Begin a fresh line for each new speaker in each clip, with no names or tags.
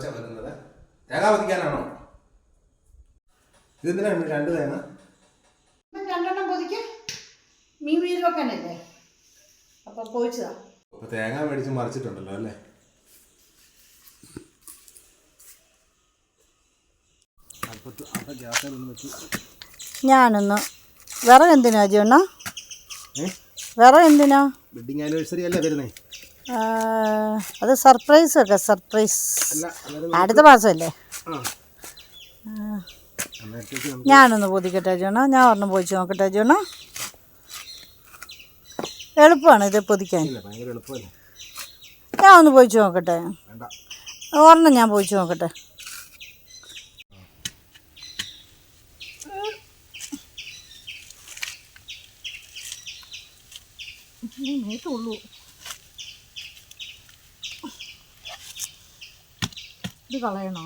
ഒച്ച വെക്കുന്നത്. തേങ്ങ പൊതിക്കാനാണോ ഇതെന്തിനാണ് രണ്ട് തേങ്ങ?
രണ്ടെണ്ണം പൊതിക്ക് മീൻ വീര് വെക്കാനല്ലേ? അപ്പൊ പോയിച്ചതാ
അപ്പൊ തേങ്ങ മേടിച്ച് മറിച്ചിട്ടുണ്ടല്ലോ അല്ലേ?
ഞാനൊന്ന് വിറകെന്തിനാ ജോണ്ണ
ഏ?
വിറക് എന്തിനാ?
വെഡിങ് ആനിവേഴ്സറി അല്ലേ വരുന്നേ?
അത് സർപ്രൈസ് ഒക്കെ സർപ്രൈസ്. അടുത്ത മാസമല്ലേ? ഞാനൊന്ന് പൊതിക്കട്ടെ ജോണ? ഞാൻ ഒരെണ്ണം പോയിച്ച് നോക്കട്ടെ ജോണ? എളുപ്പമാണ് ഇത് പൊതിക്കാൻ.
ഇല്ല ഭയങ്കര എളുപ്പമല്ലേ?
ഞാൻ ഒന്ന് പോയിച്ച് നോക്കട്ടെ.
വേണ്ട.
ഒരെണ്ണം ഞാൻ പോയിച്ച് നോക്കട്ടെ. ഉള്ളൂ. ഇത് കളയണോ?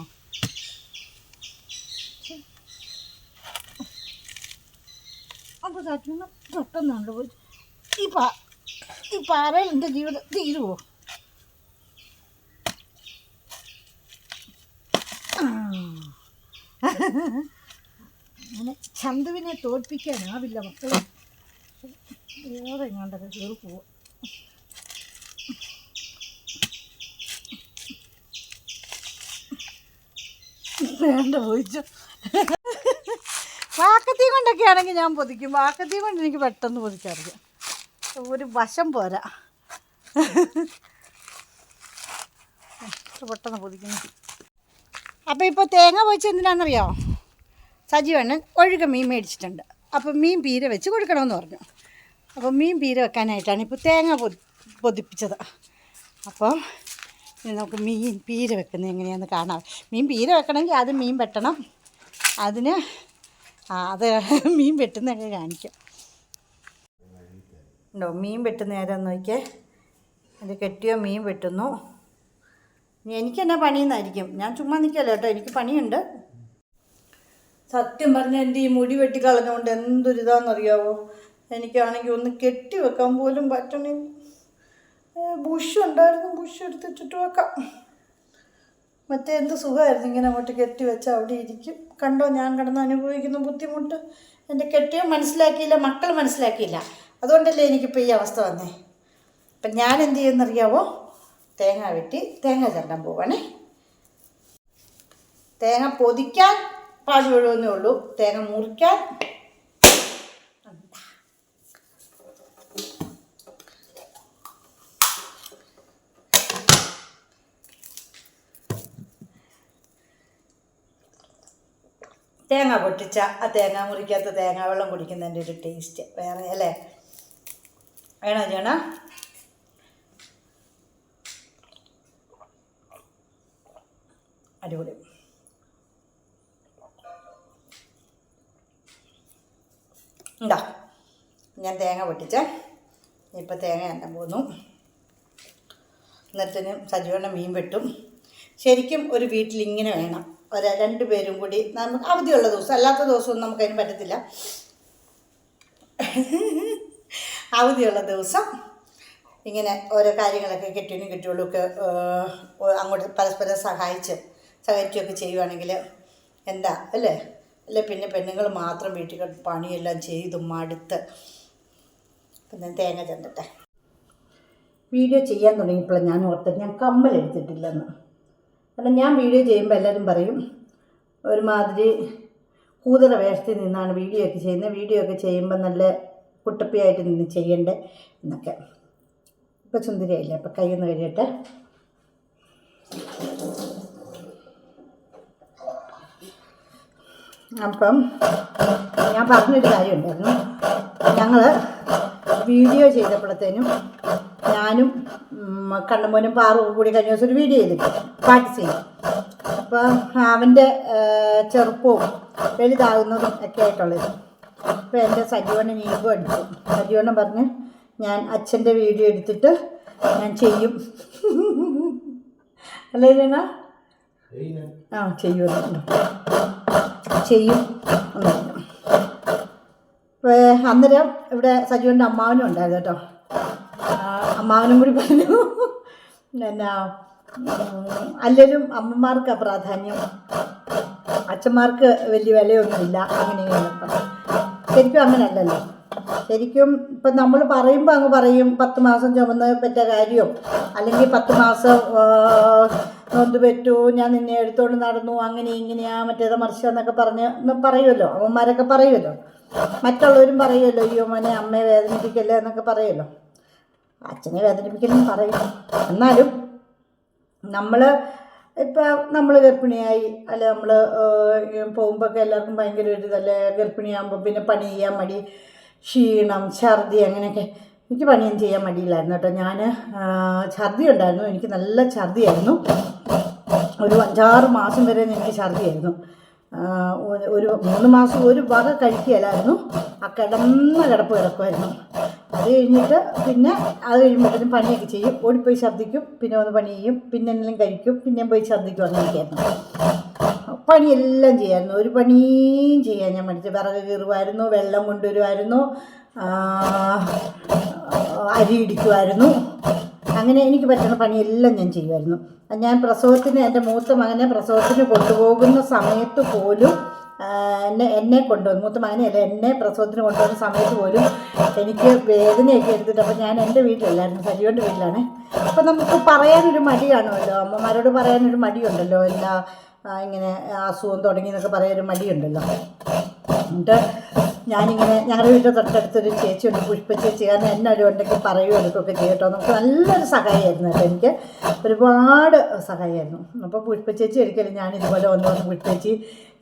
അപ്പോൾ തട്ടുന്ന പെട്ടെന്നുണ്ട് ഈ പാ ഈ പാറയിൽ എന്റെ ജീവിതം അങ്ങനെ ചന്തുവിനെ തോൽപ്പിക്കാനാവില്ല മക്കളെ. വേറെ എങ്ങാണ്ടൊക്കെ കയറി പോവും. വേണ്ട പോയിച്ചു. വാക്കത്തി കൊണ്ടൊക്കെ ആണെങ്കിൽ ഞാൻ പൊതിക്കും. വാക്കത്തി കൊണ്ട് എനിക്ക് പെട്ടെന്ന് പൊതിക്കാറില്ല. ഒരു വശം പോരാ. പെട്ടെന്ന് പൊതിക്കുന്നു. അപ്പോൾ ഇപ്പോൾ തേങ്ങ പൊതിച്ച് എന്തിനാണെന്നറിയോ? സജീവണ്ണൻ ഒഴുക മീൻ മേടിച്ചിട്ടുണ്ട്. അപ്പോൾ മീൻ പീര വെച്ച് കൊടുക്കണമെന്ന് പറഞ്ഞു. അപ്പോൾ മീൻ പീര വെക്കാനായിട്ടാണ് ഇപ്പോൾ തേങ്ങ പൊതി പൊതിപ്പിച്ചത്. അപ്പോൾ നമുക്ക് മീൻ പീര വെക്കുന്നത് എങ്ങനെയാണെന്ന് കാണാം. മീൻ പീര വെക്കണമെങ്കിൽ ആദ്യം മീൻ വെട്ടണം. അതിന് അത് മീൻ വെട്ടുന്നതൊക്കെ കാണിക്കാം. ഉണ്ടോ? മീൻ വെട്ടുന്ന നേരം നോക്കിയേ. അത് കെട്ടിയോ? മീൻ വെട്ടുന്നു. എനിക്ക് എനിക്കെന്നാ പണിയെന്നായിരിക്കും. ഞാൻ ചുമ്മാ നിൽക്കല്ലോ കേട്ടോ. എനിക്ക് പണിയുണ്ട്. സത്യം പറഞ്ഞ എന്റെ ഈ മുടി വെട്ടി കളഞ്ഞുകൊണ്ട് എന്തൊരിതാണെന്നറിയാവോ എനിക്കാണെങ്കിൽ ഒന്ന് കെട്ടി വെക്കാൻ പോലും പറ്റണില്ല. ബുഷ് ഉണ്ടായിരുന്നു. ബുഷ് എടുത്തിട്ടിട്ട് വെക്കാം. മറ്റേ എന്ത് സുഖമായിരുന്നു? ഇങ്ങനെ അങ്ങോട്ട് കെട്ടി വെച്ച് അവിടെ ഇരിക്കും. കണ്ടോ? ഞാൻ കിടന്ന് അനുഭവിക്കുന്ന ബുദ്ധിമുട്ട്. എന്റെ കെട്ടിയ മനസ്സിലാക്കിയില്ല മക്കൾ മനസ്സിലാക്കിയില്ല. അതുകൊണ്ടല്ലേ എനിക്കിപ്പോൾ ഈ അവസ്ഥ വന്നേ? അപ്പം ഞാൻ എന്ത് ചെയ്യുമെന്നറിയാവോ? തേങ്ങ വെട്ടി തേങ്ങ ചേർക്കാൻ പോവാണേ. തേങ്ങ പൊതിക്കാൻ പാട് വീഴുമെന്നേ ഉള്ളൂ. തേങ്ങ മുറിക്കാൻ തേങ്ങ പൊട്ടിച്ച ആ തേങ്ങ മുറിക്കാത്ത തേങ്ങ വെള്ളം കുടിക്കുന്നതിന്റെ ഒരു ടേസ്റ്റ് വേറെ അല്ലേ? വേണോ ചേണ അടിപൊളി. ഉണ്ടോ ഞാൻ തേങ്ങ പൊട്ടിച്ചേ. ഇപ്പം തേങ്ങ എണ്ണം പോന്നു എന്നിട്ടിനും സജീവണ്ണ മീൻ വെട്ടും. ശരിക്കും ഒരു വീട്ടിൽ ഇങ്ങനെ വേണം. ഒരു രണ്ട് പേരും കൂടി നമുക്ക് അവധിയുള്ള ദിവസം അല്ലാത്ത ദിവസമൊന്നും നമുക്കതിന് പറ്റത്തില്ല. അവധിയുള്ള ദിവസം ഇങ്ങനെ ഓരോ കാര്യങ്ങളൊക്കെ കെട്ടിയോളും ഒക്കെ അങ്ങോട്ട് പരസ്പരം സഹായിച്ച് സഹകരിക്കുകയൊക്കെ ചെയ്യുവാണെങ്കിൽ എന്താ അല്ലേ? അല്ലേ പിന്നെ പെണ്ണുങ്ങൾ മാത്രം വീട്ടിൽ പണിയെല്ലാം ചെയ്തു മടുത്ത്. പിന്നെ തേങ്ങ ചെന്നിട്ടെ വീഡിയോ ചെയ്യാൻ തുടങ്ങിയപ്പോൾ ഞാൻ ഓർത്തത് ഞാൻ കമ്മൽ എടുത്തിട്ടില്ലെന്ന് കാരണം ഞാൻ വീഡിയോ ചെയ്യുമ്പോൾ എല്ലാവരും പറയും ഒരുമാതിരി കൂതറ വേഷത്തിൽ നിന്നാണ് വീഡിയോ ഒക്കെ ചെയ്യുന്നത്. വീഡിയോ ഒക്കെ ചെയ്യുമ്പോൾ നല്ല കുട്ടപ്പിയായിട്ട് നിന്ന് ചെയ്യണ്ടേ എന്നൊക്കെ. ഇപ്പോൾ സുന്ദരിയായില്ലേ? അപ്പോൾ കൈയൊന്ന് കഴിയട്ടെ അപ്പം ഞാൻ പറഞ്ഞൊരു കാര്യമുണ്ടായിരുന്നു. ഞങ്ങൾ വീഡിയോ ചെയ്തപ്പോഴത്തേനും ഞാനും ഉം, കണ്ണമ്മോനും പാറും കൂടി കഴിഞ്ഞ ദിവസം ഒരു വീഡിയോ ചെയ്തിട്ട് പാട്ട് ചെയ്യും അപ്പോൾ അവന്റെ ചെറുപ്പവും വലുതാകുന്നതും ഒക്കെ ആയിട്ടുള്ളത്. അപ്പോൾ എന്റെ സജീവണ്ണൻ ഈഗോ അടിച്ചു സജീവണ്ണൻ പറഞ്ഞ് ഞാൻ അച്ഛന്റെ വീഡിയോ എടുത്തിട്ട് ഞാൻ ചെയ്യും. അല്ലേ ജന ആ ചെയ്യുമെന്നുണ്ട് ചെയ്യും അന്നേരം ഇവിടെ സജീവന്റെ അമ്മാവനും ഉണ്ടായിരുന്നു കേട്ടോ. അമ്മാവനും കൂടി പറഞ്ഞു. എന്നാ ഉം, അമ്മമാർക്ക് പ്രാധാന്യം. അച്ഛന്മാർക്ക് വലിയ വിലയൊന്നുമില്ല. അങ്ങനെയാണ് ശരിക്കും അങ്ങനെയല്ലല്ലോ ശരിക്കും ഇപ്പം നമ്മൾ പറയുമ്പോൾ അങ്ങ് പറയും പത്ത് മാസം ചുമന്ന് പറ്റ കാര്യം അല്ലെങ്കിൽ പത്ത് മാസം നൊന്ത് പറ്റൂ ഞാൻ നിന്നെ എടുത്തോണ്ട് നടന്നു അങ്ങനെ ഇങ്ങനെയാ മറ്റേത് മറിച്ച എന്നൊക്കെ പറഞ്ഞ് പറയുമല്ലോ അമ്മമാരൊക്കെ പറയുമല്ലോ മറ്റുള്ളവരും പറയുമല്ലോ അയ്യോ മോനെ അമ്മയെ വേദനിപ്പിക്കല്ലേ എന്നൊക്കെ പറയുമല്ലോ അച്ഛനെ വേദനിപ്പിക്കലും പറയില്ല. എന്നാലും നമ്മൾ ഇപ്പം നമ്മൾ ഗർഭിണിയായി അല്ല നമ്മൾ പോകുമ്പോഴൊക്കെ എല്ലാവർക്കും ഭയങ്കര ഒരു ഇതല്ലേ ഗർഭിണിയാകുമ്പോൾ പിന്നെ പണി ചെയ്യാൻ മടി ക്ഷീണം ഛർദി അങ്ങനെയൊക്കെ. എനിക്ക് പണിയും ചെയ്യാൻ മടിയില്ലായിരുന്നു കേട്ടോ. ഞാൻ ഛർദി ഉണ്ടായിരുന്നു. എനിക്ക് നല്ല ഛർദിയായിരുന്നു. ഒരു അഞ്ചാറ് മാസം വരെ എനിക്ക് ഛർദിയായിരുന്നു. ഒരു മൂന്ന് മാസം ഒരു വക കഴിക്കുകയില്ലായിരുന്നു ആ കിടന്ന കിടപ്പ് കിടക്കുമായിരുന്നു അത് കഴിഞ്ഞിട്ട് പിന്നെ അത് കഴിയുമ്പോഴത്തേനും പണിയൊക്കെ ചെയ്യും. ഓടിപ്പോയി ഛർദ്ദിക്കും പിന്നെ ഒന്ന് പണി ചെയ്യും പിന്നെ എന്തെങ്കിലും കഴിക്കും പിന്നെയും പോയി ഛർദ്ദിക്കും അങ്ങനെയൊക്കെയായിരുന്നു. പണിയെല്ലാം ചെയ്യായിരുന്നു. ഒരു പണിയും ചെയ്യാൻ ഞാൻ മടിച്ചു. വിറക് കീറുമായിരുന്നു വെള്ളം കൊണ്ടുവരുമായിരുന്നു അരി ഇടിക്കുമായിരുന്നു അങ്ങനെ എനിക്ക് പറ്റുന്ന പണിയെല്ലാം ഞാൻ ചെയ്യുമായിരുന്നു ഞാൻ പ്രസവത്തിന് എന്റെ മൂത്ത മകനെ പ്രസവത്തിന് കൊണ്ടുപോകുന്ന സമയത്ത് പോലും എന്നെ എന്നെ കൊണ്ടുവന്നു മൂത്ത മകനെയല്ല എന്നെ പ്രസവത്തിന് കൊണ്ടുവന്ന സമയത്ത് പോലും എനിക്ക് വേദനയൊക്കെ എടുത്തിട്ട് അപ്പോൾ ഞാൻ എന്റെ വീട്ടിലല്ലായിരുന്നു സജീവന്റെ വീട്ടിലാണ്. അപ്പോൾ നമുക്ക് പറയാനൊരു മടിയാണല്ലോ. അമ്മമാരോട് പറയാനൊരു മടിയുണ്ടല്ലോ. എല്ലാ ഇങ്ങനെ അസുഖം തുടങ്ങി എന്നൊക്കെ പറയാനൊരു മടിയുണ്ടല്ലോ. എന്നിട്ട് ഞാനിങ്ങനെ ഞങ്ങളുടെ വീട്ടിൽ തൊട്ടടുത്തൊരു ചേച്ചിയുണ്ട് പുഷ്പ ചേച്ചി. കാരണം എന്നെ ഒരു ഉണ്ടെങ്കിൽ പറയുകയോ എടുക്കുകയൊക്കെ ചെയ്യട്ടോ നമുക്ക് നല്ലൊരു സഹായമായിരുന്നു കേട്ടോ. എനിക്ക് ഒരുപാട് സഹായമായിരുന്നു അപ്പോൾ പുഷ്പ ചേച്ചി ഒരിക്കലും ഞാൻ ഇതുപോലെ വന്ന് വന്ന് പുഷ്പ ചേച്ചി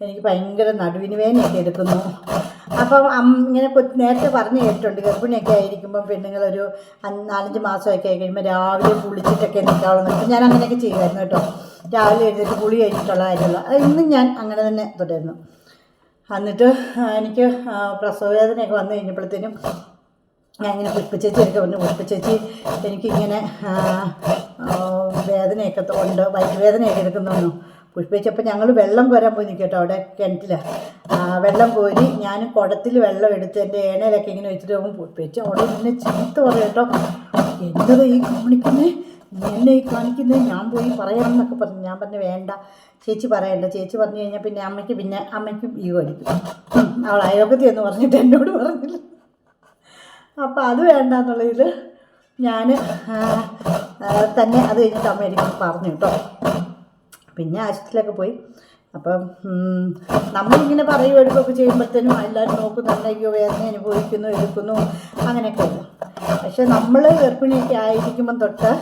എനിക്ക് ഭയങ്കര നടുവിന് വേനയൊക്കെ എടുക്കുന്നു. അപ്പം ഇങ്ങനെ നേരത്തെ പറഞ്ഞു കേട്ടിട്ടുണ്ട് ഗർഭിണിയൊക്കെ ആയിരിക്കുമ്പോൾ പെണ്ണുങ്ങളൊരു നാലഞ്ച് മാസമൊക്കെ ആയി കഴിയുമ്പോൾ രാവിലെ കുളിച്ചിട്ടൊക്കെ നിൽക്കാവുള്ളൂ അപ്പം ഞാൻ അങ്ങനെയൊക്കെ ചെയ്യുമായിരുന്നു കേട്ടോ. രാവിലെ എഴുന്നേറ്റ് കുളി കഴിഞ്ഞിട്ടുള്ള കാര്യമുള്ള അത് ഇന്നും ഞാൻ അങ്ങനെ തന്നെ തുടരുന്നു. എന്നിട്ട് എനിക്ക് പ്രസവവേദനയൊക്കെ വന്നു കഴിഞ്ഞപ്പോഴത്തേനും ഞാൻ ഇങ്ങനെ പുഷ്പച്ചേച്ചി എടുക്കുക പറഞ്ഞു. പുഷ്പച്ചേച്ചി എനിക്കിങ്ങനെ വേദനയൊക്കെ ഉണ്ട് വയറ്റുവേദനയൊക്കെ എടുക്കുന്നു പുഷ്പിച്ചപ്പോൾ ഞങ്ങൾ വെള്ളം കോരാൻ പോയി നിൽക്കട്ടോ അവിടെ കിണറ്റിൽ വെള്ളം കോരി ഞാൻ കുടത്തിൽ വെള്ളം എടുത്ത് എന്റെ ഏണയിലൊക്കെ ഇങ്ങനെ വെച്ചിട്ട് പോകുമ്പോൾ പുഷ്പിച്ച് അവിടെ പിന്നെ ചീത്ത പറയും കേട്ടോ. എന്നത് ഈ കാണിക്കുന്നേ? എന്നെ ഈ കാണിക്കുന്നത് ഞാൻ പോയി പറയാമെന്നൊക്കെ പറഞ്ഞു. ഞാൻ പറഞ്ഞു വേണ്ട. ചേച്ചി പറയണ്ട. ചേച്ചി പറഞ്ഞു കഴിഞ്ഞാൽ പിന്നെ അമ്മയ്ക്ക് പിന്നെ അമ്മയ്ക്ക് ഈ അടിക്കും. അവൾ അയോഗ്യത എന്ന് പറഞ്ഞിട്ട് എന്നോട് പറഞ്ഞില്ല. അപ്പോൾ അത് വേണ്ട എന്നുള്ളതിൽ ഞാൻ തന്നെ അത് കഴിഞ്ഞിട്ട് അമ്മ എനിക്ക് പറഞ്ഞു കേട്ടോ. പിന്നെ ആശുപത്രിയിലൊക്കെ പോയി. അപ്പം നമ്മളിങ്ങനെ പറയുക എടുക്കുകയൊക്കെ ചെയ്യുമ്പോഴത്തേനും എല്ലാവരും നോക്കുന്നുണ്ട് അയ്യോ വേദന അനുഭവിക്കുന്നു എടുക്കുന്നു അങ്ങനെയൊക്കെ പക്ഷെ നമ്മൾ ഗർഭിണിയൊക്കെ ആയിരിക്കുമ്പം തൊട്ട്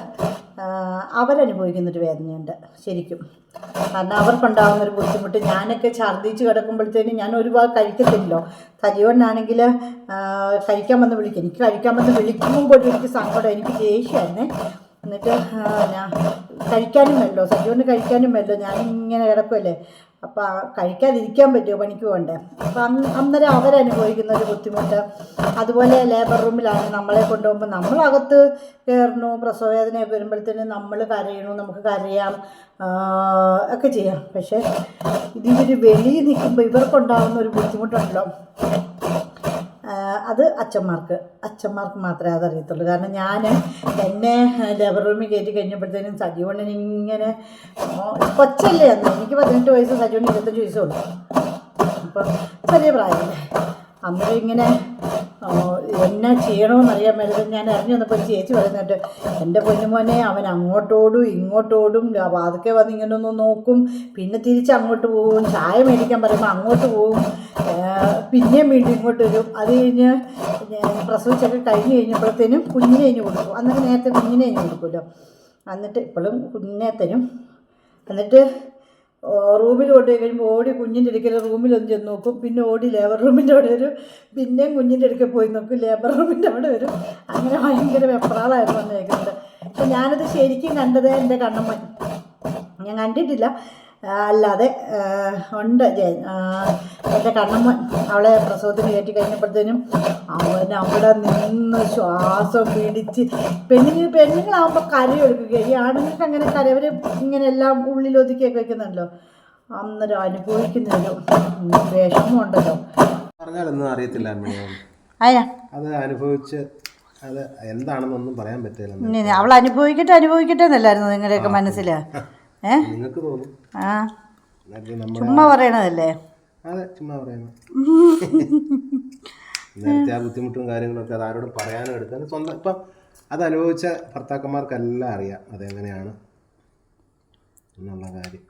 അവരനുഭവിക്കുന്നൊരു വേദനയുണ്ട് ശരിക്കും. കാരണം അവർക്കുണ്ടാകുന്ന ഒരു ബുദ്ധിമുട്ട്. ഞാനൊക്കെ ഛർദ്ദിച്ച് കിടക്കുമ്പോഴത്തേനും ഞാൻ ഒരുപാട് കഴിക്കത്തില്ലല്ലോ. തരിയോണ്ടാണെങ്കിൽ കഴിക്കാൻ വന്ന് വിളിക്കും. എനിക്ക് കഴിക്കാൻ വന്ന് വിളിക്കുമ്പോൾ പോലും എനിക്ക് സങ്കടം എനിക്ക് ദേഷ്യമായിരുന്നേ എന്നിട്ട് ഞാൻ കഴിക്കാനും വല്ലോ സജീവന് കഴിക്കാനും വല്ലോ ഞാനിങ്ങനെ കിടക്കുമല്ലേ അപ്പോൾ കഴിക്കാതിരിക്കാൻ പറ്റുമോ പണിക്ക് പോകണ്ടേ? അപ്പം അന്ന് അന്നേരം അവരനുഭവിക്കുന്ന ഒരു ബുദ്ധിമുട്ട്. അതുപോലെ ലേബർ റൂമിലാണ് നമ്മളെ കൊണ്ടുപോകുമ്പോൾ നമ്മളകത്ത് കയറണു പ്രസവവേദനയൊക്കെ വരുമ്പോഴത്തേനും നമ്മൾ കരയണു നമുക്ക് കരയാം ഒക്കെ ചെയ്യാം. പക്ഷേ ഇതിവർ വെളിയിൽ നിൽക്കുമ്പോൾ ഇവർക്കുണ്ടാകുന്ന ഒരു ബുദ്ധിമുട്ടുണ്ടല്ലോ. അത് അച്ഛന്മാർക്ക് അച്ഛന്മാർക്ക് മാത്രമേ അതറിയത്തുള്ളൂ. കാരണം ഞാൻ എന്നെ ലേബർ റൂമിൽ കയറ്റി കഴിഞ്ഞപ്പോഴത്തേനും സജീവണ്ണൻ ഇങ്ങനെ കൊച്ചല്ലേ അന്ന്? എനിക്ക് പതിനെട്ട് വയസ്സ് സജീവണ്ണൻ ഇരുപത്തഞ്ച് വയസ്സേ ഉള്ളൂ അപ്പം ചെറിയ പ്രായമല്ലേ അന്നേരം ഇങ്ങനെ എന്നാ ചെയ്യണമെന്നറിയാൻ മേലത് ഞാൻ ഇറങ്ങി വന്നപ്പോൾ ചേച്ചി പറയുന്നുണ്ട് എന്റെ പൊന്നുമോനെ അവൻ അങ്ങോട്ടോടും ഇങ്ങോട്ടോടും അതൊക്കെ വന്ന് ഇങ്ങനെ ഒന്ന് നോക്കും പിന്നെ തിരിച്ച് അങ്ങോട്ട് പോകും ചായ മേടിക്കാൻ പറയുമ്പോൾ അങ്ങോട്ട് പോകും പിന്നെയും വീണ്ടും ഇങ്ങോട്ട് വരും. അത് കഴിഞ്ഞ് പ്രസവിച്ചൊക്കെ കഴിഞ്ഞ് കഴിഞ്ഞപ്പോഴത്തേനും കുഞ്ഞിനെ കഴിഞ്ഞ് കൊടുക്കും. അന്നൊക്കെ നേരത്തെ കുഞ്ഞിനെ കഴിഞ്ഞ് കൊടുക്കുമല്ലോ. എന്നിട്ട് ഇപ്പോഴും കുഞ്ഞിനെ തരും എന്നിട്ട് റൂമിൽ കൊണ്ടുപോയി കഴിയുമ്പോൾ ഓടി കുഞ്ഞിന്റെ അടുക്കൽ റൂമിലൊന്ന് ചെന്ന് നോക്കും. പിന്നെ ഓടി ലേബർ റൂമിന്റെ അവിടെ വരും. പിന്നെയും കുഞ്ഞിന്റെ അടുക്കൽ പോയി നോക്കും. ലേബർ റൂമിന്റെ അവിടെ വരും. അങ്ങനെ ഭയങ്കര വെപ്രാളായിരുന്നു വന്നേക്കുന്നത് അപ്പം ഞാനത് ശരിക്കും കണ്ടത് എന്റെ കണ്ണമ്മൻ. ഞാൻ കണ്ടിട്ടില്ല. അല്ലാതെ ഉണ്ട്. എന്റെ കണ്ണമ്മൻ അവളെ പ്രസവത്തിന് കയറ്റി കഴിഞ്ഞപ്പോഴത്തേനും അവൻ അവിടെ നിന്ന് ശ്വാസം പിടിച്ച് പെണ്ണുങ്ങൾ പെണ്ണുങ്ങളാകുമ്പോൾ കരയൊടുക്കുക ഈ ആണുങ്ങൾക്ക് അങ്ങനെ കര അവർ ഇങ്ങനെ എല്ലാം ഉള്ളിൽ ഒതുക്കിയൊക്കെ വെക്കുന്നുണ്ടല്ലോ. അന്നേരം അനുഭവിക്കുന്നൊരു വിഷമമുണ്ടല്ലോ.
പറഞ്ഞാലൊന്നും അറിയത്തില്ല അത് അനുഭവിച്ച് അത് എന്താണെന്നൊന്നും പറയാൻ പറ്റില്ല
അവൾ അനുഭവിക്കട്ടെ അനുഭവിക്കട്ടെ എന്നല്ലായിരുന്നു നിങ്ങളുടെയൊക്കെ മനസ്സിൽ ഏഹ്
നിങ്ങൾക്ക് തോന്നും.
ആ. ചുമ്മാ പറയണതല്ലേ?
അതെ ചുമ്മാ പറയുന്നു നേരത്തെ ആ ബുദ്ധിമുട്ടും കാര്യങ്ങളൊക്കെ അത് ആരോടും പറയാനും എടുക്കാൻ സ്വന്തം ഇപ്പം അത് അനുഭവിച്ച ഭർത്താക്കന്മാർക്കെല്ലാം അറിയാം അതെങ്ങനെയാണ് എന്നുള്ള കാര്യം.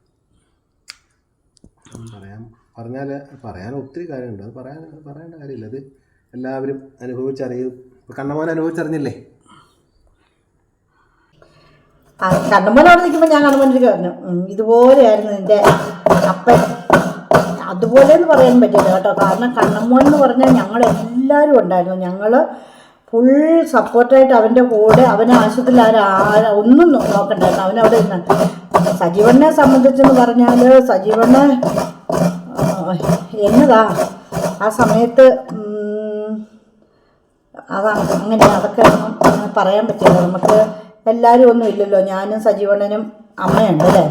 പറയാൻ പറഞ്ഞാൽ പറയാൻ ഒത്തിരി കാര്യമുണ്ട്. അത് പറയാൻ പറയേണ്ട കാര്യമില്ല. അത് എല്ലാവരും അനുഭവിച്ചറിയും. കണ്ണമോൻ അനുഭവിച്ചറിഞ്ഞില്ലേ?
ആ അവിടെ നിൽക്കുമ്പോൾ ഞാൻ കണ്ണമ്മന്റെ പറഞ്ഞു "ഉം, ഇതുപോലെയായിരുന്നു നിന്റെ അപ്പൻ. അതുപോലെ എന്ന് പറയാൻ പറ്റില്ല കേട്ടോ. കാരണം കണ്ണമ്മോൻ എന്ന് പറഞ്ഞാൽ ഞങ്ങൾ എല്ലാവരും ഉണ്ടായിരുന്നു ഞങ്ങൾ ഫുൾ സപ്പോർട്ടായിട്ട് അവന്റെ കൂടെ അവനെ ആശുപത്രിയിൽ ആരും ഒന്നും നോക്കണ്ടായിരുന്നു. അവനവിടെ ഇരുന്ന്. സജീവനെ സംബന്ധിച്ചെന്ന് പറഞ്ഞാൽ സജീവന് എന്നതാ? ആ സമയത്ത് അതാ അങ്ങനെ അതൊക്കെ പറയാൻ പറ്റില്ല. നമുക്ക് എല്ലാവരും ഒന്നും ഇല്ലല്ലോ. ഞാനും സജീവണ്ണനും അമ്മയുണ്ട് അല്ലേ?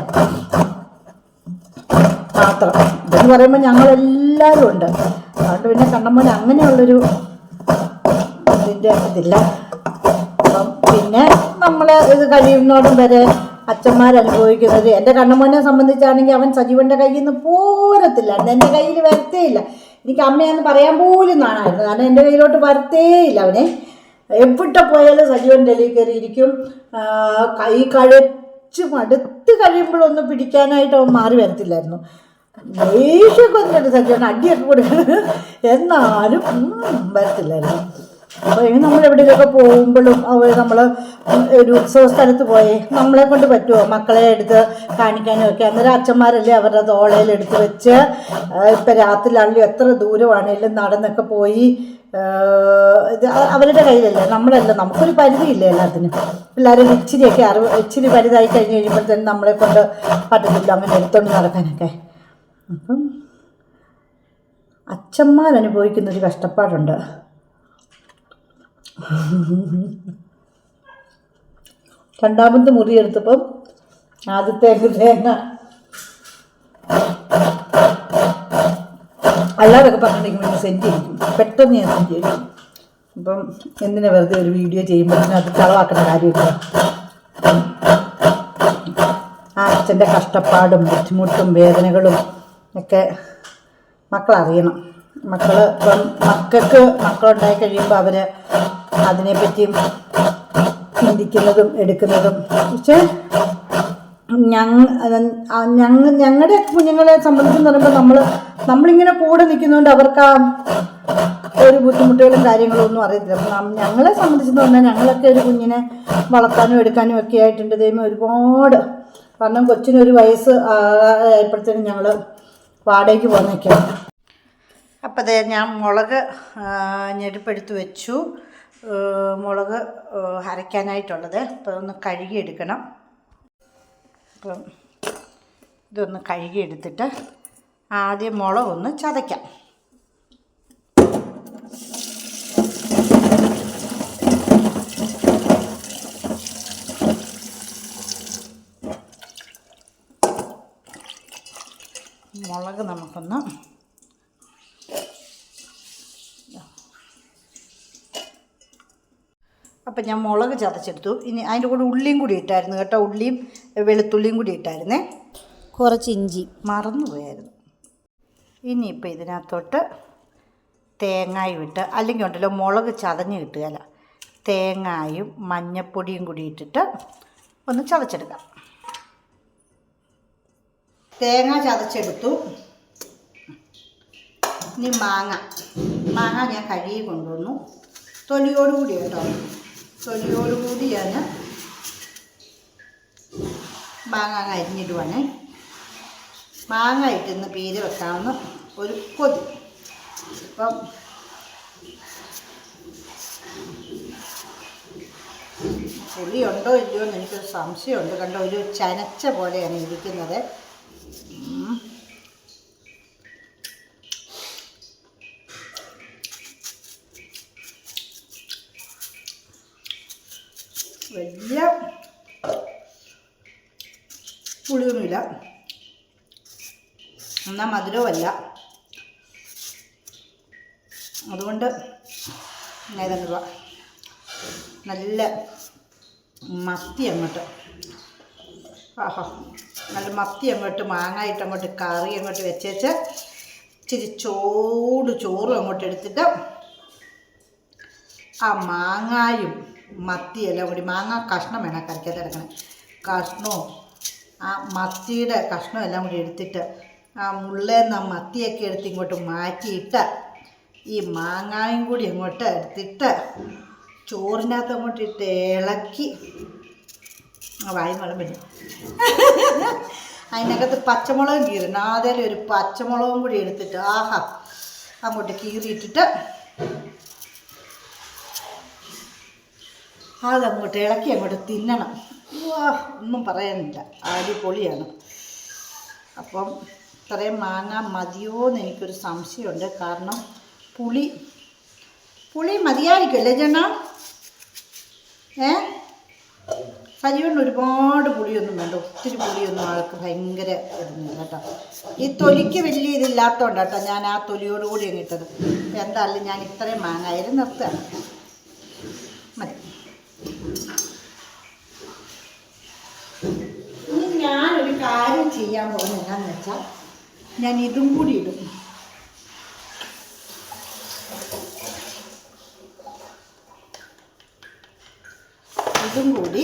മാത്രം. ഇതെന്ന് പറയുമ്പോൾ ഞങ്ങളെല്ലാവരും ഉണ്ട്. അതുകൊണ്ട് പിന്നെ കണ്ണമ്മോന് അങ്ങനെയുള്ളൊരു ഇതിന്റെ ഇതില്ല. അപ്പം പിന്നെ നമ്മൾ ഇത് കഴിയുന്നോടും വരെ അച്ഛന്മാരനുഭവിക്കുന്നത് എന്റെ കണ്ണമ്മോനെ സംബന്ധിച്ചാണെങ്കിൽ അവൻ സജീവന്റെ കയ്യിൽ നിന്ന് പോരത്തില്ലായിരുന്നു എന്റെ കയ്യിൽ വരത്തേയില്ല. എനിക്ക് അമ്മയെന്ന് പറയാൻ പോലും നാണായിരുന്നു. കാരണം എന്റെ കയ്യിലോട്ട് വരത്തേയില്ല അവനെ. എവിടെ പോയാലും സജീവൻ ഡൽഹി കയറിയിരിക്കും കൈ കഴച്ച് മടുത്ത് കഴിയുമ്പോഴൊന്നും പിടിക്കാനായിട്ട് അവൻ മാറി വരത്തില്ലായിരുന്നു. ദേഷ്യമൊക്കെ സജീവൻ അടിയൊക്കെ കൊടുക്കുന്നത് എന്നാലും വരത്തില്ലായിരുന്നു. അപ്പോൾ ഇനി നമ്മൾ എവിടെയൊക്കെ പോകുമ്പോഴും അവർ നമ്മൾ ഒരു ഉത്സവ സ്ഥലത്ത് പോയി നമ്മളെ കൊണ്ട് പറ്റുമോ മക്കളെ എടുത്ത് കാണിക്കാനും ഒക്കെ. അന്നേരം അച്ഛന്മാരല്ലേ അവരുടെ തോളയിൽ എടുത്ത് വെച്ച് ഇപ്പം രാത്രിയിലാണെങ്കിലും എത്ര ദൂരമാണെങ്കിലും നടന്നൊക്കെ പോയി അവരുടെ കയ്യിലല്ലേ? നമ്മളല്ല. നമുക്കൊരു പരിധിയില്ലേ എല്ലാത്തിനും? എല്ലാവരും ഇച്ചിരിയൊക്കെ അറിവ് ഇച്ചിരി വലുതായി കഴിഞ്ഞ് കഴിയുമ്പോഴത്തേനും നമ്മളെ കൊണ്ട് പറ്റത്തില്ല അങ്ങനെ എടുത്തോണ്ട് നടക്കാനൊക്കെ. അപ്പം അച്ഛന്മാർ അനുഭവിക്കുന്നൊരു കഷ്ടപ്പാടുണ്ട്. രണ്ടാമത്തെ മുറി എടുത്തപ്പം ആദ്യത്തെ തേങ്ങ അല്ലാതൊക്കെ പറഞ്ഞിട്ടുണ്ടെങ്കിൽ സെറ്റ് ചെയ്യും. പെട്ടെന്ന് ഞാൻ സെൻഡ് ചെയ്യും. അപ്പം എന്തിനാ വെറുതെ ഒരു വീഡിയോ ചെയ്യുമ്പോൾ അത് കളവാക്കേണ്ട കാര്യമില്ല ആ അച്ഛന്റെ കഷ്ടപ്പാടും ബുദ്ധിമുട്ടും വേദനകളും ഒക്കെ മക്കളറിയണം. മക്കൾ ഇപ്പം മക്കൾക്ക് മക്കളുണ്ടായി കഴിയുമ്പോൾ അവർ അതിനെപ്പറ്റിയും ചിന്തിക്കുന്നതും എടുക്കുന്നതും. പക്ഷേ ഞങ്ങ ഞങ്ങ ഞങ്ങളുടെ കുഞ്ഞുങ്ങളെ സംബന്ധിച്ചെന്ന് പറയുമ്പോൾ നമ്മൾ നമ്മളിങ്ങനെ കൂടെ നിൽക്കുന്നതുകൊണ്ട് അവർക്ക് ആ ഒരു ബുദ്ധിമുട്ടുകളും കാര്യങ്ങളും ഒന്നും അറിയത്തില്ല. അപ്പം ഞങ്ങളെ സംബന്ധിച്ചെന്ന് പറഞ്ഞാൽ ഞങ്ങളൊക്കെ ഒരു കുഞ്ഞിനെ വളർത്താനും എടുക്കാനും ഒക്കെ ആയിട്ടുണ്ട്. ദൈവം ഒരുപാട്. കാരണം കൊച്ചിനൊരു വയസ്സ് ആയപ്പോഴത്തേനും ഞങ്ങൾ വാടകയ്ക്ക് പോകുന്നൊക്കെയാണ് അപ്പം അതെ ഞാൻ മുളക് ഞെടുപ്പെടുത്ത് വെച്ചു. മുളക് അരയ്ക്കാനായിട്ടുള്ളത്. അപ്പോൾ ഒന്ന് കഴുകിയെടുക്കണം. അപ്പം ഇതൊന്ന് കഴുകിയെടുത്തിട്ട് ആദ്യം മുളക് ഒന്ന് ചതയ്ക്കാം. മുളക് നമുക്കൊന്ന് അപ്പം ഞാൻ മുളക് ചതച്ചെടുത്തു. ഇനി അതിന്റെ കൂടെ ഉള്ളിയും കൂടി ഇട്ടായിരുന്നു കേട്ടോ. ഉള്ളിയും വെളുത്തുള്ളിയും കൂടി ഇട്ടായിരുന്നേ.
കുറച്ച് ഇഞ്ചി.
മറന്നുപോയായിരുന്നു. ഇനിയിപ്പോൾ ഇതിനകത്തോട്ട് തേങ്ങായും ഇട്ട് അല്ലെങ്കിൽ ഉണ്ടല്ലോ മുളക് ചതഞ്ഞ് കിട്ടുകയില്ല. തേങ്ങായും മഞ്ഞപ്പൊടിയും കൂടി ഇട്ടിട്ട് ഒന്ന് ചതച്ചെടുക്കാം. തേങ്ങ ചതച്ചെടുത്തു. ഇനി മാങ്ങ. മാങ്ങ ഞാൻ കഴുകി കൊണ്ടുവന്നു. തൊലിയോടുകൂടി കേട്ടോ. തൊലിയോടുകൂടി ഞാൻ മാങ്ങ അരിഞ്ഞിടുവാണേ മാങ്ങ ഇട്ടിന്ന് പേര് വെക്കാവുന്ന ഒരു കൊതി. അപ്പം പുളിയുണ്ടോ ഇല്ലയോ എന്ന് എനിക്കൊരു സംശയമുണ്ട്. കണ്ടോ ഒരു ചനച്ച പോലെയാണ് ഇരിക്കുന്നത്. വലിയ പുളിയൊന്നുമില്ല. എന്നാൽ മധുരവുമല്ല. അതുകൊണ്ട് ഇതങ്ങ് നല്ല മത്തി അങ്ങോട്ട്. ആഹാ നല്ല മത്തി അങ്ങോട്ട് മാങ്ങായിട്ട് അങ്ങോട്ട് കറി അങ്ങോട്ട് വെച്ചേച്ച് ഇച്ചിരി ചോട് ചോറും അങ്ങോട്ട് എടുത്തിട്ട് ആ മാങ്ങായും മത്തിയെല്ലാം കൂടി മാങ്ങ കഷ്ണം വേണം കറിക്കകത്ത് എടുക്കണം കഷ്ണവും ആ മത്തിയുടെ കഷ്ണം എല്ലാം കൂടി എടുത്തിട്ട് ആ മുള്ളേന്ന് ആ മത്തിയൊക്കെ എടുത്ത് ഇങ്ങോട്ട് മാറ്റിയിട്ട് ഈ മാങ്ങായും കൂടി അങ്ങോട്ട് എടുത്തിട്ട് ചോറിനകത്ത് അങ്ങോട്ട് ഇട്ട് ഇളക്കി. വായി വെള്ളം വരും. അതിനകത്ത് പച്ചമുളകും കീറി നാതേലും ഒരു പച്ചമുളകും കൂടി എടുത്തിട്ട് ആഹാ അങ്ങോട്ട് കീറിയിട്ടിട്ട് അതങ്ങോട്ട് ഇളക്കി അങ്ങോട്ട് തിന്നണം. ഒന്നും പറയാനില്ല. അടിപൊളിയാണ്. അപ്പം ഇത്രയും മാങ്ങ മതിയോ എന്ന് എനിക്കൊരു സംശയമുണ്ട്. കാരണം പുളി പുളി മതിയായിരിക്കും അല്ലേ ചേട്ടാ ഏ? സജീവന് ഒരുപാട് പുളിയൊന്നും വേണ്ട. ഒത്തിരി പുളിയൊന്നും ആൾക്ക് ഭയങ്കര ഇടുന്നില്ല കേട്ടോ. ഈ തൊലിക്ക് വലിയ ഇതില്ലാത്തതുകൊണ്ട് കേട്ടോ ഞാൻ ആ തൊലിയോടുകൂടി കൂടി അങ്ങ് ഇട്ടത്. എന്തായാലും ഞാൻ ഇത്രയും മാങ്ങായാലും നിർത്തുകയാണ് മതി ഇനി ഞാനൊരു കാര്യം ചെയ്യാൻ പോകുന്നത് എന്താണെന്ന് വെച്ചാൽ ഞാൻ ഇതും കൂടി ഇടും. ഇതും കൂടി.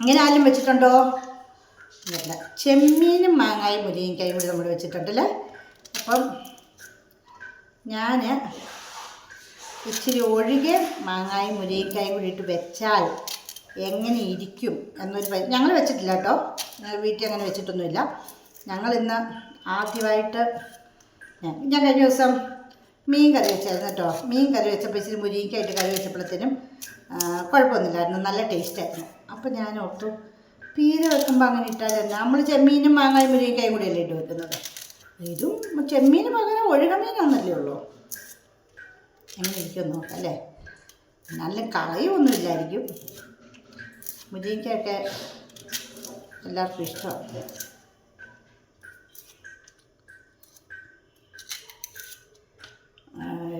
ഇങ്ങനെ ആരും വെച്ചിട്ടുണ്ടോ? ഇല്ല. ചെമ്മീനും മാങ്ങായും മുരിങ്ങക്കായും കൂടി നമ്മൾ വെച്ചിട്ടുണ്ടല്ലേ? അപ്പം ഞാൻ ഇച്ചിരി ഒഴുകെ മാങ്ങായും മുരിങ്ങക്കായും കൂടി ഇട്ട് വെച്ചാൽ എങ്ങനെ ഇരിക്കും എന്നൊരു ഞങ്ങൾ വെച്ചിട്ടില്ല കേട്ടോ. വീട്ടിൽ അങ്ങനെ വെച്ചിട്ടൊന്നുമില്ല. ഞങ്ങൾ ഇന്ന് ആദ്യമായിട്ട് ഞാൻ കഴിഞ്ഞ ദിവസം മീൻ കറി വെച്ചായിരുന്നു കേട്ടോ. മീൻ കറി വെച്ചപ്പോൾ ഇച്ചിരി മുരിങ്ങക്കായിട്ട് കറി വെച്ചപ്പോഴത്തേനും കുഴപ്പമൊന്നുമില്ലായിരുന്നു. നല്ല ടേസ്റ്റായിരുന്നു അപ്പോൾ ഞാൻ ഓർത്തു പീര വെക്കുമ്പോൾ അങ്ങനെ ഇട്ടാലല്ല നമ്മൾ ചെമ്മീനും മാങ്ങായും കൂടി കൂടിയല്ലേ ഇട്ട് വെക്കുന്നത്? ഇതും ചെമ്മീന് പകരം ഒഴുകമീനാണെന്നല്ലേ ഉള്ളൂ. എങ്ങനെ ഇരിക്കും നോക്കാം അല്ലേ? നല്ല കളയും ഇല്ലായിരിക്കും മുരിങ്ങയ്ക്കൊക്കെ എല്ലാവർക്കും ഇഷ്ടമാണ്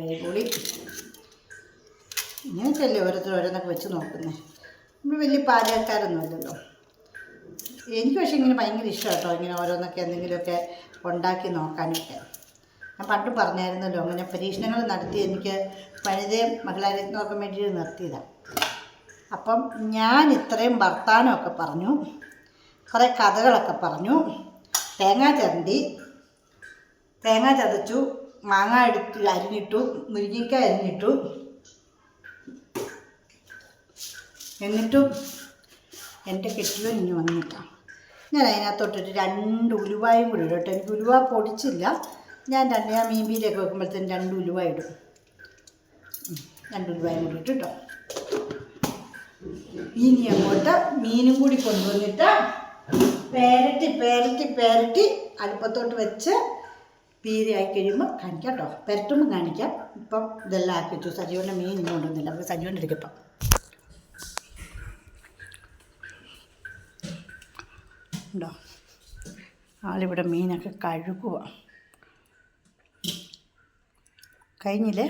അടിപൊളി. ഇങ്ങനെയൊക്കെയല്ലേ ഓരോരുത്തർ ഓരോന്നൊക്കെ വെച്ച് നോക്കുന്നത് നമ്മൾ വലിയ പാചകക്കാരൊന്നുമില്ലല്ലോ. എനിക്ക് പക്ഷേ ഇങ്ങനെ ഭയങ്കര ഇഷ്ടം കേട്ടോ ഇങ്ങനെ ഓരോന്നൊക്കെ എന്തെങ്കിലുമൊക്കെ ഉണ്ടാക്കി നോക്കാനൊക്കെ. ഞാൻ പണ്ട് പറഞ്ഞായിരുന്നല്ലോ അങ്ങനെ പരീക്ഷണങ്ങൾ നടത്തി എനിക്ക് പണിതേ മകളാരെ നോക്കാൻ വേണ്ടി നിർത്തിയതാണ് അപ്പം ഞാൻ ഇത്രയും വർത്താനമൊക്കെ പറഞ്ഞു. കുറേ കഥകളൊക്കെ പറഞ്ഞു. തേങ്ങ ചരണ്ടി. തേങ്ങ ചതച്ചു. മാങ്ങ എടുത്ത് അരിഞ്ഞിട്ടു. മുരിങ്ങിക്ക അരിഞ്ഞിട്ടു. എന്നിട്ടും എന്റെ കെട്ടിയോ ഇനി വന്നിട്ടാണ് ഞാൻ അതിനകത്തോട്ടൊരു രണ്ട് ഉലുവായും കൂടി ഇടും കേട്ടോ. എനിക്ക് ഉലുവ പൊടിച്ചില്ല. ഞാൻ രണ്ട് ഞാൻ മീൻ പീരയൊക്കെ വെക്കുമ്പോഴത്തേന് രണ്ട് ഉലുവ ഇടും. രണ്ട് ഉലുവായും കൂടി ഇട്ടു കേട്ടോ ഇനി അങ്ങോട്ട് മീനും കൂടി കൊണ്ടുവന്നിട്ട് പേരട്ടി പേരട്ടി പേരട്ടി അടുപ്പത്തോട്ട് വെച്ച് പീരയായി കഴിയുമ്പോൾ കാണിക്കാം കേട്ടോ. പെരട്ടുമ്പോൾ കാണിക്കാം. ഇപ്പം ഇതെല്ലാം ആക്കി വെച്ചു സജീവന്റെ മീൻ ഇന്ന് കൊണ്ടുവന്നില്ല. അപ്പോൾ സജീവന്റെ എടുക്കട്ടോ ഉണ്ടോ? ആളിവിടെ മീനൊക്കെ കഴുകുക കഴിഞ്ഞില്ലേ?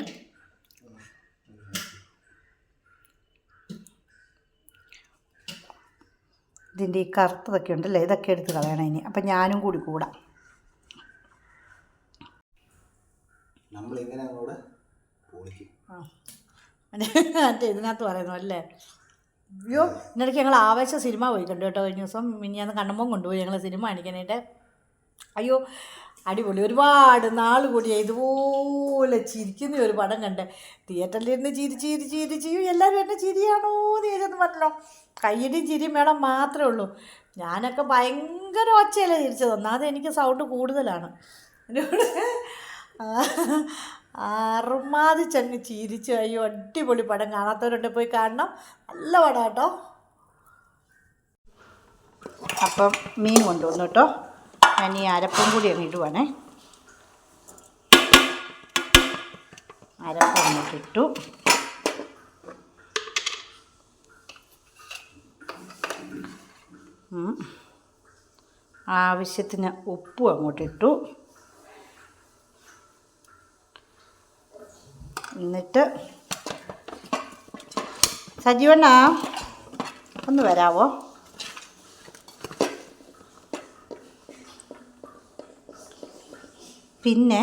ഇതിന്റെ ഈ കറുത്തതൊക്കെ ഉണ്ടല്ലേ? ഇതൊക്കെ എടുത്ത് കളയണം ഇനി. അപ്പം ഞാനും കൂടി കൂടാം.
നമ്മൾ ഇങ്ങനെ അങ്ങോട്ട് പൊളിക്കും?
ആ. മറ്റേ ഇതിനകത്ത് പറയുന്നു അല്ലേ? അയ്യോ ഇന്നിടയ്ക്ക് ഞങ്ങൾ ആവേശ സിനിമ പോയി കണ്ടു കേട്ടോ. കഴിഞ്ഞ ദിവസം മിനിയാന്ന് കണ്ണമ്പം കൊണ്ടുപോയി ഞങ്ങൾ സിനിമ കാണിക്കാനായിട്ട്. അയ്യോ അടിപൊളി. ഒരുപാട് നാൾ കൂടി ഇതുപോലെ ചിരിക്കുന്ന ഒരു പടം കണ്ട് തിയേറ്ററിൽ ഇരുന്ന് ചിരി ചിരി ചിരി ചിരി എല്ലാവരും എന്നെ ചിരിയാണോ എന്ന് ചോദിച്ചൊന്നും പറഞ്ഞല്ലോ. കയ്യടിയും ചിരിയും വേണം മാത്രമേ ഉള്ളൂ. ഞാനൊക്കെ ഭയങ്കര ഒച്ചയല്ല ചിരിച്ചത്. ഒന്നാമത് എനിക്ക് സൗണ്ട് കൂടുതലാണ്. അറുമാതി ചങ്ങ് ചിരിച്ചു അയ്യോ അടിപൊളി പടം കാണാത്തവരുണ്ട് പോയി കാണണം. നല്ല പടം കേട്ടോ. അപ്പം മീൻ കൊണ്ടുവന്നു കേട്ടോ. ഞാൻ ഈ അരപ്പും കൂടി അങ്ങ് ഇടുവാണേ. അരപ്പ് ഇട്ടു. ആവശ്യത്തിന് ഉപ്പും അങ്ങോട്ടിട്ടു എന്നിട്ട് സജീവണ്ണ ഒന്ന് വരാവോ? പിന്നെ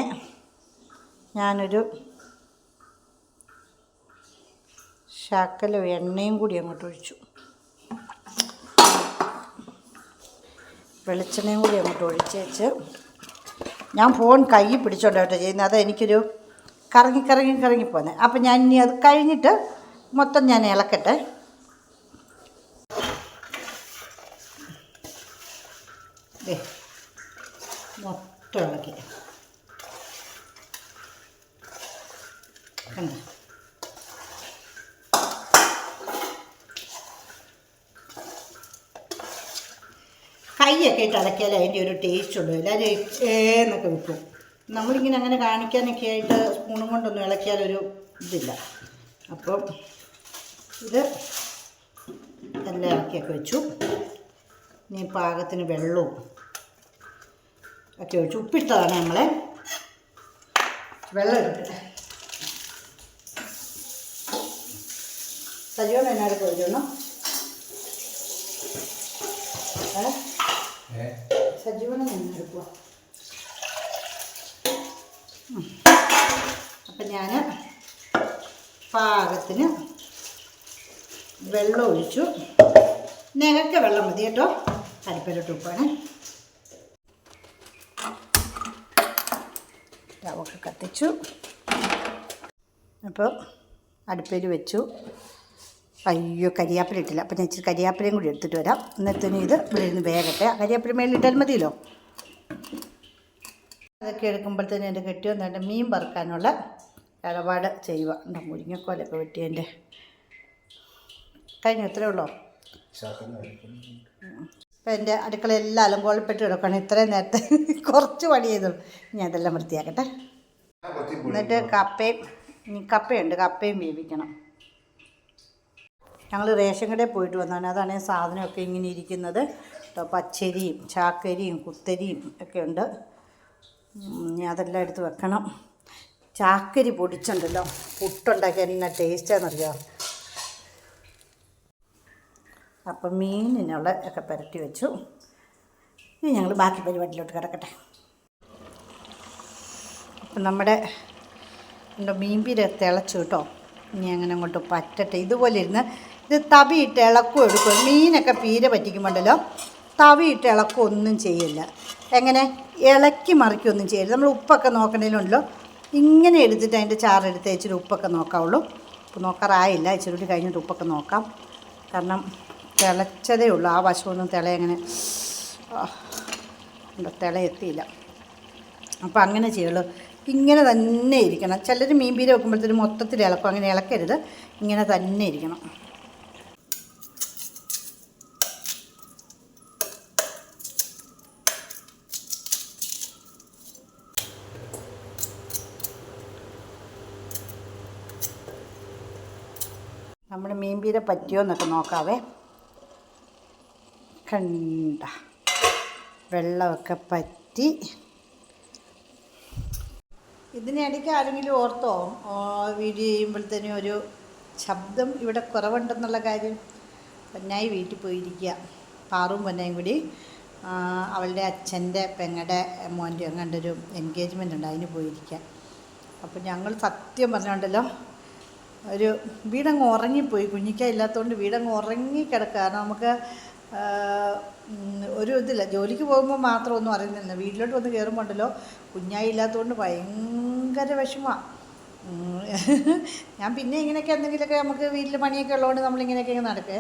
ഞാനൊരു ശാക്കല എണ്ണയും കൂടി അങ്ങോട്ട് ഒഴിച്ചു. വെളിച്ചെണ്ണയും കൂടി അങ്ങോട്ട് ഒഴിച്ച് വെച്ച് ഞാൻ ഫോൺ കൈ പിടിച്ചോണ്ട് കേട്ടോ ചെയ്യുന്നത്. അത് എനിക്കൊരു കറങ്ങി കറങ്ങി കറങ്ങി പോന്നെ. അപ്പം ഞാൻ ഇനി അത് കഴിഞ്ഞിട്ട് മൊത്തം ഞാൻ ഇളക്കട്ടെ ദേ മൊത്തം ഇളക്കി കണ്ടോ കൈയൊക്കെ ഇട്ട് അടക്കിയാലേ അതിന്റെ ഒരു ടേസ്റ്റ് ഉള്ളൂ. എല്ലാവരും എന്നൊക്കെ വെക്കും നമ്മളിങ്ങനെ അങ്ങനെ കാണിക്കാനൊക്കെ ആയിട്ട് സ്പൂണും കൊണ്ടൊന്നും ഇളക്കിയാലൊരു ഇതില്ല. അപ്പം ഇത് എല്ലാം ഇളക്കിയൊക്കെ വെച്ചു. ഇനി പാകത്തിന് വെള്ളവും ഒക്കെ ഒഴിച്ചു. ഉപ്പിട്ടതാണ് നമ്മളെ. വെള്ളം എടുക്കട്ടെ. സജീവൻ എന്നാട് പോയിരുന്നു ഏ? സജീവനം നിന്നെടുക്കുക അപ്പം ഞാൻ പാകത്തിന് വെള്ളം ഒഴിച്ചു. നികക്ക വെള്ളം മതി കേട്ടോ. അരിപ്പയിലോട്ട് ഉപ്പാണ്. റവൊക്കെ കത്തിച്ചു. അപ്പോൾ അടുപ്പേര് വെച്ചു. അയ്യോ കരിയാപ്പില ഇട്ടില്ല. അപ്പം ഞാൻ ഇച്ചിരി കരിയാപ്പിലയും കൂടി എടുത്തിട്ട് വരാം. എന്നിട്ട് ഇത് ഇവിടെ ഇരുന്ന് വേഗട്ടെ കരിയാപ്പിലും മേളിലിട്ടാൽ മതിയല്ലോ? അതൊക്കെ എടുക്കുമ്പോഴത്തേനും എന്റെ കെട്ടി എന്റെ മീൻ വറുക്കാനുള്ള ഇടപാട് ചെയ്യുക. എന്റെ മുരിങ്ങക്കോലൊക്കെ വെട്ടിയതിന്റെ കഴിഞ്ഞു? ഇത്രയേ ഉള്ളൂ? അപ്പം എന്റെ അടുക്കള എല്ലാവരും അലങ്കോളപ്പെട്ട് കിടക്കണം ഇത്രയും നേരത്തെ കുറച്ച് പണി ചെയ്തുള്ളൂ ഞാൻ അതെല്ലാം വൃത്തിയാക്കട്ടെ. എന്നിട്ട് കപ്പയും കപ്പയുണ്ട്. കപ്പയും വേവിക്കണം. ഞങ്ങൾ റേഷൻ കടയിൽ പോയിട്ട് വന്നതാണ്. അതാണ് സാധനമൊക്കെ ഇങ്ങനെ ഇരിക്കുന്നത്. കേട്ടോ പച്ചരിയും ചാക്കരിയും കുത്തരിയും ഒക്കെ ഉണ്ട്. ഞാൻ അതെല്ലാം എടുത്ത് വെക്കണം. ചാക്കരി പൊടിച്ചുണ്ടല്ലോ. പുട്ടുണ്ടാക്കി എന്നാ ടേസ്റ്റാണെന്നറിയാം അപ്പം മീനിനുള്ള ഒക്കെ പുരട്ടി വെച്ചു. ഇനി ഞങ്ങൾ ബാക്കി പരിപാടിയിലോട്ട് കിടക്കട്ടെ. അപ്പം നമ്മുടെ എന്റെ മീൻപീര തിളച്ചു കേട്ടോ. ഇനി അങ്ങനെ അങ്ങോട്ട് പറ്റട്ടെ. ഇതുപോലെ ഇരുന്ന് ഇത് തവിയിട്ട് ഇളക്കും എടുക്കും. മീനൊക്കെ പീര പറ്റിക്കുമ്പോണ്ടല്ലോ തവിയിട്ട് ഇളക്കും ഒന്നും ചെയ്യില്ല. എങ്ങനെ? ഇളക്കി മറിക്കൊന്നും ചെയ്യില്ല. നമ്മൾ ഉപ്പൊക്കെ നോക്കണേലുണ്ടല്ലോ ഇങ്ങനെ എടുത്തിട്ട് അതിന്റെ ചാറെടുത്ത് ഇച്ചിരി ഉപ്പൊക്കെ നോക്കാവുള്ളൂ. ഉപ്പ് നോക്കാറായില്ല. ഇച്ചിരി കൂടി കഴിഞ്ഞിട്ട് ഉപ്പൊക്കെ നോക്കാം. കാരണം തിളച്ചതേ ഉള്ളൂ. ആ വശമൊന്നും തിള അങ്ങനെ ആ, ഉണ്ടോ, തിള എത്തിയില്ല അപ്പോൾ അങ്ങനെ ചെയ്യുള്ളൂ. ഇങ്ങനെ തന്നെ ഇരിക്കണം. ചിലർ മീൻ പീര വെക്കുമ്പോഴത്തേനും മൊത്തത്തിൽ ഇളക്കും. അങ്ങനെ ഇളക്കരുത്. ഇങ്ങനെ തന്നെ ഇരിക്കണം. നമ്മുടെ മീൻ പീര പറ്റിയോ എന്നൊക്കെ നോക്കാവേ. കണ്ട. വെള്ളമൊക്കെ പറ്റി. ഇതിനിടയ്ക്ക് ആരെങ്കിലും ഓർത്തോ? വീഡിയോ ചെയ്യുമ്പോഴത്തേനും ഒരു ശബ്ദം ഇവിടെ കുറവുണ്ടെന്നുള്ള കാര്യം. പൊന്നായി വീട്ടിൽ പോയിരിക്കുക. പാറും പൊന്നയും കൂടി. അവളുടെ അച്ഛന്റെ പെങ്ങളുടെ മോന്റെ ഒരു എൻഗേജ്മെന്റ് ഉണ്ട്. അതിന് പോയിരിക്കുക. അപ്പോൾ ഞങ്ങൾ സത്യം പറഞ്ഞുകൊണ്ടല്ലോ ഒരു വീടങ്ങ് ഉറങ്ങിപ്പോയി. കുഞ്ഞിക്കാ ഇല്ലാത്തതുകൊണ്ട് വീടങ്ങ് ഉറങ്ങിക്കിടക്കുക കാരണം നമുക്ക് ഒരു ഇതില്ല. ജോലിക്ക് പോകുമ്പോൾ മാത്രം ഒന്നും അറിയുന്നില്ല. വീട്ടിലോട്ട് വന്ന് കയറുമ്പോൾ ഉണ്ടല്ലോ കുഞ്ഞായി ഇല്ലാത്തതുകൊണ്ട് ഭയങ്കര വിഷമമാണ് ഞാൻ പിന്നെ ഇങ്ങനെയൊക്കെ എന്തെങ്കിലുമൊക്കെ നമുക്ക് വീട്ടിൽ പണിയൊക്കെ ഉള്ളതുകൊണ്ട് നമ്മളിങ്ങനെയൊക്കെ നടക്കേ.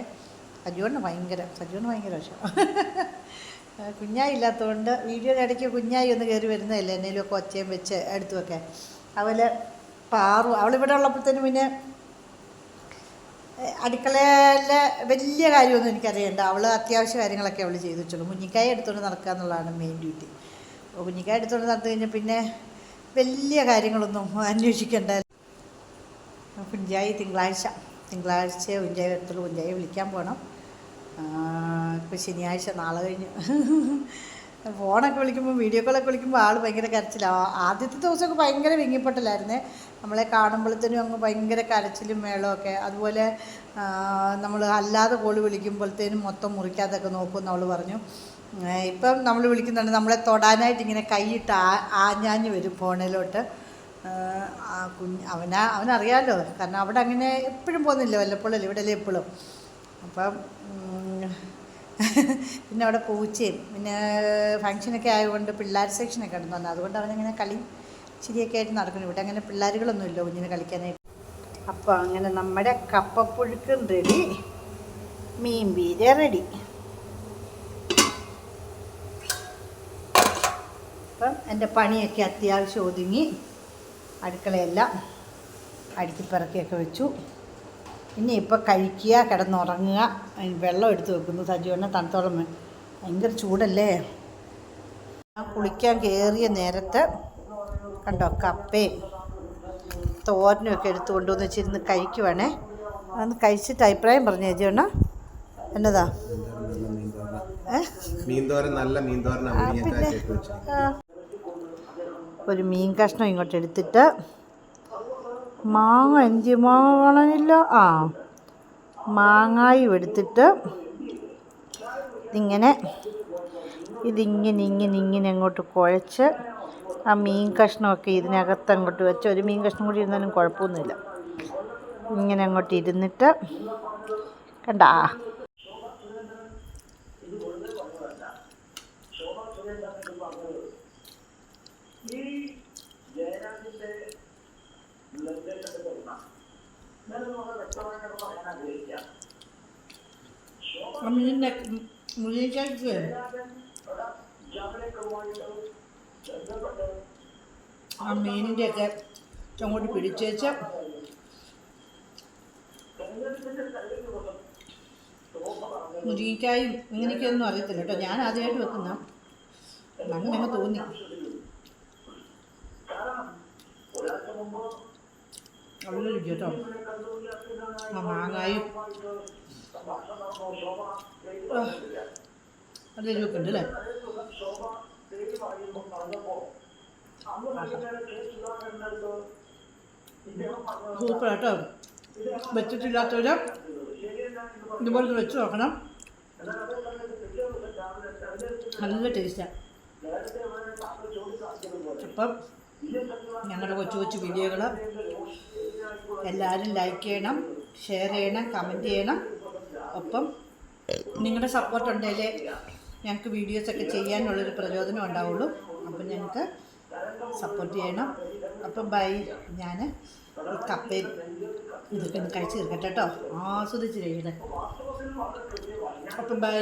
സജുവിന് ഭയങ്കര സജുവിന് ഭയങ്കര വിഷമം. കുഞ്ഞായി ഇല്ലാത്തതുകൊണ്ട് വീഡിയോയുടെ ഇടയ്ക്ക് കുഞ്ഞായി ഒന്ന് കയറി വരുന്നതല്ലേ? എന്തെങ്കിലുമൊക്കെ ഒച്ചയും വെച്ച് എടുത്തുമൊക്കെ അതുപോലെ പാറു അവളിവിടെ ഉള്ളപ്പോഴത്തേനും പിന്നെ അടുക്കളയിലെ വലിയ കാര്യമൊന്നും എനിക്കറിയണ്ട. അവൾ അത്യാവശ്യ കാര്യങ്ങളൊക്കെ അവൾ ചെയ്തു വെച്ചോളൂ. കുഞ്ഞിക്കായ എടുത്തുകൊണ്ട് നടക്കുക എന്നുള്ളതാണ് മെയിൻ ഡ്യൂട്ടി അപ്പോൾ കുഞ്ഞിക്കായ എടുത്തുകൊണ്ട് നടന്നു കഴിഞ്ഞാൽ പിന്നെ വലിയ കാര്യങ്ങളൊന്നും അന്വേഷിക്കേണ്ട. കുഞ്ചായി തിങ്കളാഴ്ച. തിങ്കളാഴ്ച കുഞ്ചായി വരത്തുള്ളൂ കുഞ്ചായി വിളിക്കാൻ പോകണം ഇപ്പോൾ ശനിയാഴ്ച നാളെ കഴിഞ്ഞ്. ഫോണൊക്കെ വിളിക്കുമ്പോൾ വീഡിയോ കോളൊക്കെ വിളിക്കുമ്പോൾ ആൾ ഭയങ്കര കരച്ചിലാണ് ആദ്യത്തെ ദിവസമൊക്കെ ഭയങ്കര വിങ്ങിപ്പൊട്ടലായിരുന്നേ. നമ്മളെ കാണുമ്പോഴത്തേനും അങ്ങ് ഭയങ്കര കരച്ചിലും മേളമൊക്കെ അതുപോലെ നമ്മൾ അല്ലാതെ കോൾ വിളിക്കുമ്പോഴത്തേനും മൊത്തം മുറിക്കാതൊക്കെ നോക്കുമെന്ന് അവൾ പറഞ്ഞു. ഇപ്പം നമ്മൾ വിളിക്കുന്നുണ്ട്. നമ്മളെ തൊടാനായിട്ട് ഇങ്ങനെ കൈയിട്ട് ആ ആഞ്ഞാഞ്ഞ് വരും ഫോണിലോട്ട്. ആ കുഞ്ഞ് അവനാ അവനറിയാമല്ലോ കാരണം അവിടെ അങ്ങനെ എപ്പോഴും പോകുന്നില്ല വല്ലപ്പോഴല്ലേ ഇവിടെ അല്ലേ എപ്പോഴും അപ്പം പിന്നെ അവിടെ പൂച്ചയും പിന്നെ ഫങ്ഷനൊക്കെ ആയതുകൊണ്ട് പിള്ളേർ സെക്ഷനൊക്കെ ഉണ്ടെന്ന് പറഞ്ഞു. അതുകൊണ്ട് അവനങ്ങനെ കളി ചിരിയൊക്കെ ആയിട്ട് നടക്കുന്നു ഇവിടെ അങ്ങനെ പിള്ളേരുകളൊന്നുമില്ല കുഞ്ഞിന് കളിക്കാനായിട്ട്. അപ്പോൾ അങ്ങനെ നമ്മുടെ കപ്പപ്പുഴുക്കും റെഡി. മീൻ പീര റെഡി. അപ്പം എന്റെ പണിയൊക്കെ അത്യാവശ്യം ഒതുങ്ങി. അടുക്കളയെല്ലാം അടുക്കിപ്പിറക്കിയൊക്കെ വെച്ചു. ഇനി ഇപ്പോൾ കഴിക്കുക കിടന്നുറങ്ങുക. വെള്ളം എടുത്ത് വെക്കുന്നു. സജീവനെ തണുത്തോളം ഭയങ്കര ചൂടല്ലേ? ആ കുളിക്കാൻ കയറിയ നേരത്ത് കണ്ടോ കപ്പയും തോരനുമൊക്കെ എടുത്ത് കൊണ്ടുവന്ന് വെച്ചിരുന്ന് കഴിക്കുവാണേ. അന്ന് കഴിച്ചിട്ട് അഭിപ്രായം പറഞ്ഞു ചേച്ചിയണ്ണ എന്നതാ? ഒരു മീൻ കഷ്ണം ഇങ്ങോട്ട് എടുത്തിട്ട് മാങ്ങ എന്തി മാങ്ങ കാണാനില്ല ആ മാങ്ങായും എടുത്തിട്ട് ഇതിങ്ങനെ ഇതിങ്ങനെ ഇങ്ങനെ ഇങ്ങനെ അങ്ങോട്ട് കുഴച്ച് ആ മീൻ കഷ്ണമൊക്കെ ഇതിനകത്ത് അങ്ങോട്ട് വെച്ച് ഒരു മീൻ കഷ്ണം കൂടി ഇരുന്നാലും കുഴപ്പമൊന്നുമില്ല. ഇങ്ങനെ അങ്ങോട്ട് ഇരുന്നിട്ട് കണ്ടാ. മീനിന്റെ മുരിങ്ങയ്ക്ക് ആ മീനിന്റെ ഒക്കെ അങ്ങോട്ട് പിടിച്ചേച്ച്. മുരിങ്ങയ്ക്കായും ഇങ്ങനെയൊക്കെയൊന്നും അറിയത്തില്ല കേട്ടോ. ഞാൻ ആദ്യമായിട്ട് വെക്കുന്ന അങ്ങനെ അങ്ങ് തോന്നി. നല്ല രുചി കേട്ടോ. ആ മാങ്ങായും. നല്ല ഉണ്ട് അല്ലേ? സൂപ്പർ കേട്ടോ ഒരു ഇതുപോലെ വെച്ച് നോക്കണം. നല്ല ടേസ്റ്റാണ് അപ്പം ഞങ്ങളുടെ കൊച്ചു കൊച്ചു വീഡിയോകൾ എല്ലാവരും ലൈക്ക് ചെയ്യണം ഷെയർ ചെയ്യണം കമന്റ് ചെയ്യണം. ഒപ്പം നിങ്ങളുടെ സപ്പോർട്ട് ഉണ്ടെങ്കിലേ ഞങ്ങൾക്ക് വീഡിയോസൊക്കെ ചെയ്യാനുള്ളൊരു പ്രചോദനം ഉണ്ടാവുള്ളൂ. അപ്പം ഞങ്ങൾക്ക് സപ്പോർട്ട് ചെയ്യണം. അപ്പം ബൈ ഞാൻ കപ്പയും ഇതൊക്കെ ഒന്ന് കഴിച്ച് തീർക്കട്ടെ കേട്ടോ. ആസ്വദിച്ച് കഴിയട്ടെ അപ്പം ബൈ.